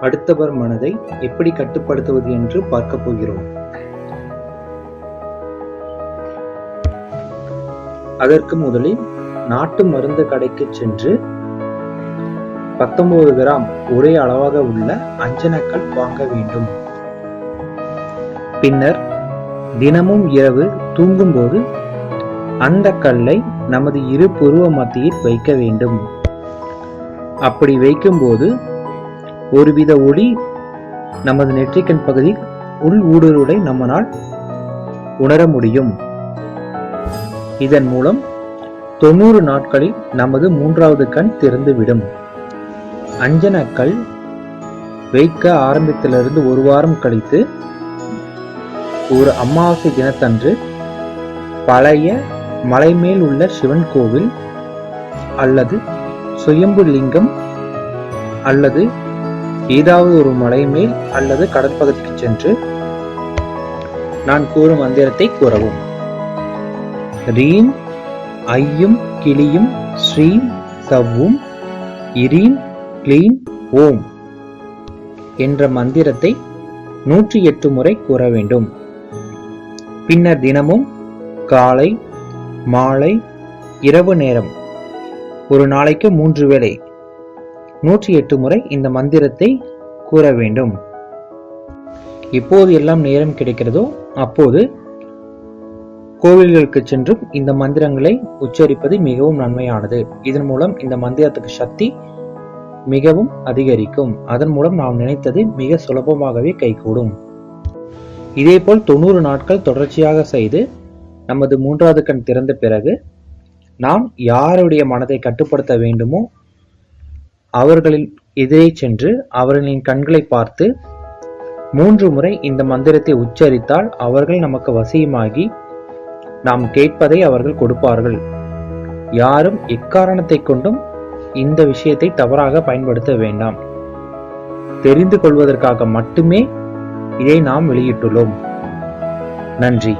அடுத்தவர் மனதை எப்படி கட்டுப்படுத்துவது என்று பார்க்க போகிறோம். அதற்கு முதலில் நாட்டு மருந்து கடைக்கு சென்று பத்தொன்பது கிராம் ஒரே அளவாக உள்ள அஞ்சனக்கல் வாங்க வேண்டும். பின்னர் தினமும் இரவு தூங்கும்போது அந்த கல்லை நமது இரு புருவ மத்தியில் வைக்க வேண்டும். அப்படி வைக்கும்போது ஒருவித ஒளி நமது நெற்றிக்கண் பகுதியில் உள் ஊடுருவலை நம்மனால் உணர முடியும். இதன் மூலம் தொண்ணூறு நாட்களில் நமது மூன்றாவது கண் திறந்துவிடும். அஞ்சனக்கல் வைக்க ஆரம்பித்திலிருந்து ஒரு வாரம் கழித்து ஒரு அமாவாசை தினத்தன்று பழைய மலை மேல் உள்ள சிவன் கோவில் அல்லது சுயம்பு லிங்கம் அல்லது ஏதாவது ஒரு மலை மேல் அல்லது கடற்பகுதிக்கு சென்று நான் கூறும் மந்திரத்தை கூறவும். ரீம் ஐயும் கிளியும் ஸ்ரீம் சவ்வும் இரீம் கிளீம் ஓம் என்ற மந்திரத்தை நூற்றி எட்டு முறை கூற வேண்டும். பின்னர் தினமும் காலை மாலை இரவு நேரம் ஒரு நாளைக்கு மூன்று வேளை நூற்றி எட்டு முறை இந்த மந்திரத்தை கூற வேண்டும். எப்போது எல்லாம் நேரம் கிடைக்கிறதோ அப்போது கோவில்களுக்கு சென்றும் இந்த மந்திரங்களை உச்சரிப்பது மிகவும் நன்மையானது. இதன் மூலம் இந்த மந்திரத்துக்கு சக்தி மிகவும் அதிகரிக்கும். அதன் மூலம் நாம் நினைத்தது மிக சுலபமாகவே கைகூடும். இதேபோல் தொண்ணூறு நாட்கள் தொடர்ச்சியாக செய்து நமது மூன்றாவது கண் திறந்த பிறகு நாம் யாருடைய மனதை கட்டுப்படுத்த வேண்டுமோ அவர்களின் எதிரே சென்று அவர்களின் கண்களை பார்த்து மூன்று முறை இந்த மந்திரத்தை உச்சரித்தால் அவர்கள் நமக்கு வசியமாகி நாம் கேட்பதை அவர்கள் கொடுப்பார்கள். யாரும் எக்காரணத்தை கொண்டும் இந்த விஷயத்தை தவறாக பயன்படுத்த வேண்டாம். தெரிந்து கொள்வதற்காக மட்டுமே இதை நாம் வெளியிட்டுள்ளோம். நன்றி.